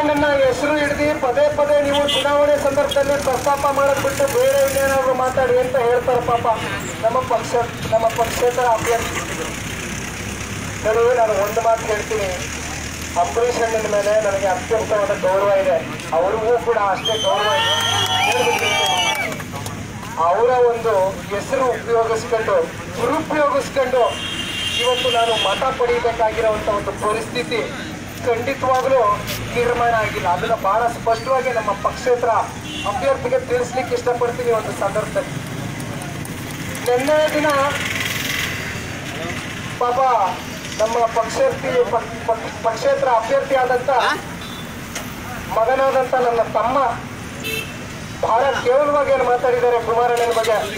ಅಣ್ಣನ ಹೆಸರು ಹಿಡಿದು ಪದೇ ಪದೇ ನೀವು ಚುನಾವಣೆ ಸಂದರ್ಭದಲ್ಲಿ ಪ್ರಸ್ತಾಪ ಮಾಡಕ್ ಬಿಟ್ಟು ಬೇರೆ ಇನ್ನೇನಾದ್ರು ಮಾತಾಡಿ ಅಂತ ಹೇಳ್ತಾರೆ ಪಾಪ ನಮ್ಮ ಪಕ್ಷ, ನಮ್ಮ ಪಕ್ಷೇತರ ಅಭ್ಯರ್ಥಿ. ನಾನು ಒಂದು ಮಾತು ಹೇಳ್ತೀನಿ. ಅಂಬರೀಷ್ ಅಣ್ಣನ ಮೇಲೆ ನನಗೆ ಅತ್ಯಂತವಾದ ಗೌರವ ಇದೆ. ಅವ್ರಿಗೂ ಕೂಡ ಅಷ್ಟೇ ಗೌರವ ಇದೆ. ಅವರ ಒಂದು ಹೆಸರು ಉಪಯೋಗಿಸ್ಕೊಂಡು, ದುರುಪಯೋಗಿಸ್ಕೊಂಡು ಇವತ್ತು ನಾನು ಮತ ಪಡೀಬೇಕಾಗಿರುವಂತ ಒಂದು ಪರಿಸ್ಥಿತಿ ಖಂಡಿತವಾಗ್ಲೂ ತೀರ್ಮಾನ ಆಗಿಲ್ಲ. ಅದನ್ನ ಬಹಳ ಸ್ಪಷ್ಟವಾಗಿ ನಮ್ಮ ಪಕ್ಷೇತರ ಅಭ್ಯರ್ಥಿಗೆ ತಿಳಿಸ್ಲಿಕ್ಕೆ ಇಷ್ಟಪಡ್ತೀನಿ ಒಂದು ಸಂದರ್ಭದಲ್ಲಿ. ನಿನ್ನೆ ದಿನ ಪಾಪ ನಮ್ಮ ಪಕ್ಷೇರ್ಥಿ ಪಕ್- ಪಕ್- ಪಕ್ಷೇತರ ಅಭ್ಯರ್ಥಿ ಆದಂತ ಮಗನಾದಂತ ನನ್ನ ತಮ್ಮ ಬಹಳ ಕೇವಲವಾಗಿ ಏನು ಮಾತಾಡಿದ್ದಾರೆ ಕುಮಾರಣ್ಣನ ಬಗ್ಗೆ.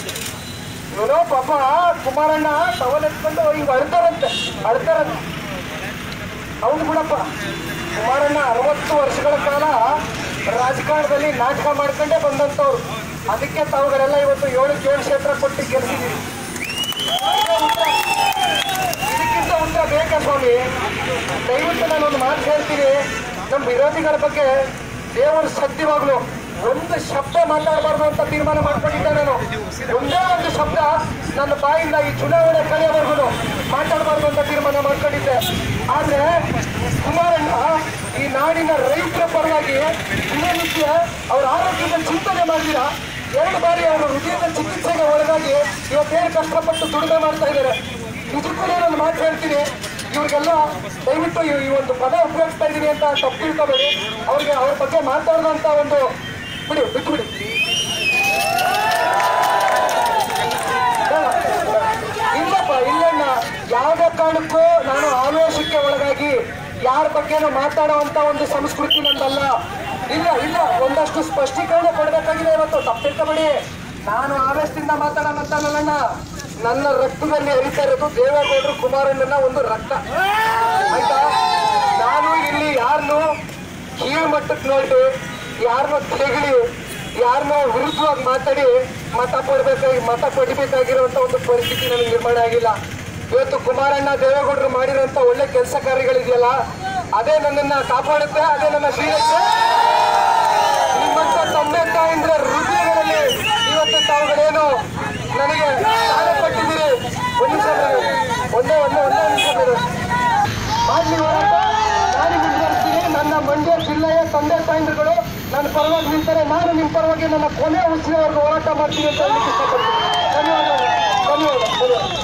ಏನೋ ಪಾಪ ಕುಮಾರಣ್ಣ ಟವಲ್ ಎತ್ಕೊಂಡು ಹಿಂಗ್ ಅಳ್ತಾರಂತೆ ಅಳ್ತಾರಂತೆ. ಹೌದು ಬಿಡಪ್ಪ. ಕುಮಾರಣ್ಣ ಅರವತ್ತು ವರ್ಷಗಳ ಕಾಲ ರಾಜಕಾರಣದಲ್ಲಿ ನಾಟಕ ಮಾಡ್ಕೊಂಡೇ ಬಂದಂಥವ್ರು. ಅದಕ್ಕೆ ತಾವುಗಳೆಲ್ಲ ಇವತ್ತು ಏಳು ಏಳು ಕ್ಷೇತ್ರ ಕೊಟ್ಟು ಗೆಲ್ಸಿದ್ದೀವಿ ಇದಕ್ಕಿಂತ ಉತ್ತರ ಬೇಕಾ ಸ್ವಾಮಿ? ದಯವಿಟ್ಟು ನಾನು ಒಂದು ಮಾತು ಹೇಳ್ತೀನಿ. ನಮ್ಮ ವಿರೋಧಿಗಳ ಬಗ್ಗೆ ದೇವರು ಸದ್ಯವಾಗ್ಲು ಒಂದು ಶಬ್ದ ಮಾತಾಡಬಾರ್ದು ಅಂತ ತೀರ್ಮಾನ ಮಾಡ್ಕೊಂಡಿದ್ದೆ ನಾನು. ಒಂದೇ ಒಂದು ಶಬ್ದ ನನ್ನ ಬಾಯಿಂದ ಈ ಚುನಾವಣೆ ಕಳೆಯವರೆಗೂ ಮಾತಾಡಬಾರ್ದು ಅಂತ ತೀರ್ಮಾನ ಮಾಡ್ಕೊಂಡಿದ್ದೆ ಆದ್ರೆ ಈ ನಾಡಿನ ರೈತರ ಪರವಾಗಿ ದಿನನಿತ್ಯ ಅವರ ಆರೋಗ್ಯದ ಚಿಂತನೆ ಮಾಡಿದಿರಾ ಎರಡು ಬಾರಿ ಅವರು ಹೃದಯದ ಚಿಕಿತ್ಸೆಗೆ ಒಳಗಾಗಿ ಇವತ್ತೇನು ಕಷ್ಟಪಟ್ಟು ದುಡಿಮೆ ಮಾಡ್ತಾ ಇದ್ದಾರೆ. ನಿಜಕ್ಕೂ ನಾನು ಮಾತು ಹೇಳ್ತೀನಿ. ಇವ್ರಿಗೆಲ್ಲ ದಯವಿಟ್ಟು ಈ ಒಂದು ಪದ ಉಪಯೋಗಿಸ್ತಾ ಇದ್ದೀನಿ ಅಂತ ತಪ್ಪು ತಿಳ್ಕೊಬೇಡಿ. ಅವ್ರಿಗೆ ಅವ್ರ ಬಗ್ಗೆ ಮಾತಾಡೋದಂತ ಒಂದು ಬಿಡಿ, ಬಿಟ್ಬಿಡಿ. ಇಲ್ಲಪ್ಪ, ಇಲ್ಲಣ್ಣ. ಯಾವುದೇ ಕಾರಣಕ್ಕೂ ಯಾರ ಬಗ್ಗೆನೂ ಮಾತಾಡುವಂತ ಒಂದು ಸಂಸ್ಕೃತಿ ನಂದಲ್ಲ. ಇಲ್ಲ ಇಲ್ಲ, ಒಂದಷ್ಟು ಸ್ಪಷ್ಟೀಕರಣ ಕೊಡಬೇಕಾಗಿದೆ ಇವತ್ತು. ತಪ್ಪಿರ್ಕಬೇಡಿ ನಾನು ಆವೇಶದಿಂದ ಮಾತಾಡೋಣಂತ ನನ್ನಣ್ಣ ನನ್ನ ರಕ್ತದಲ್ಲಿ ಹರಿತಾ ಇರೋದು ದೇವೇಗೌಡರು ಕುಮಾರಣ್ಣನ ಒಂದು ರಕ್ತ. ಆಯ್ತಾ? ನಾನು ಇಲ್ಲಿ ಯಾರನ್ನು ಕೀಳು ಮಟ್ಟಕ್ಕೆ ನೋಡಿ ಯಾರನ್ನ ತೆಗಳಿ ಯಾರನ್ನ ವಿರುದ್ಧವಾಗಿ ಮಾತಾಡಿ ಮತ ಪಡ್ಬೇಕಾಗಿ ಮತ ಪಡಿಬೇಕಾಗಿರುವಂತ ಒಂದು ಪರಿಸ್ಥಿತಿ ನನಗೆ ನಿರ್ಮಾಣ ಆಗಿಲ್ಲ. ಇವತ್ತು ಕುಮಾರಣ್ಣ ದೇವೇಗೌಡರು ಮಾಡಿರುವಂತ ಒಳ್ಳೆ ಕೆಲಸ ಕಾರ್ಯಗಳಿದೆಯಲ್ಲ, ಅದೇ ನನ್ನನ್ನ ಕಾಪಾಡುತ್ತೆ, ಅದೇ ನನ್ನ ಶ್ರೀರಕ್ಷೆ ನಿಮ್ಮಂತ ತಂದೆ ತಾಯಿಂದ ಹೃದಯಗಳಲ್ಲಿ ಇವತ್ತು ತಾವುಗಳೇನು ನನಗೆ ಸಾಲ ಕೊಟ್ಟಿದ್ದೀರಿ. ಒಂದು ಬಿಡಿ. ಒಂದೇ ಒಂದೇ ಒಂದೇ ನನ್ನ ಮಂಡ್ಯ ಜಿಲ್ಲೆಯ ತಂದೆ ತಾಯಿಂದ್ರಗಳು ನನ್ನ ಪರವಾಗಿ ನಿಂತಾರೆ. ನಾನು ನಿಮ್ಮ ಪರವಾಗಿ ನನ್ನ ಕೊನೆ ಉಸಿರವರೆಗೂ ಹೋರಾಟ ಮಾಡ್ತೀನಿ ಅಂತ ಹೇಳಲಿಕ್ಕೆ ಧನ್ಯವಾದಗಳು. ಧನ್ಯವಾದ ಧನ್ಯವಾದ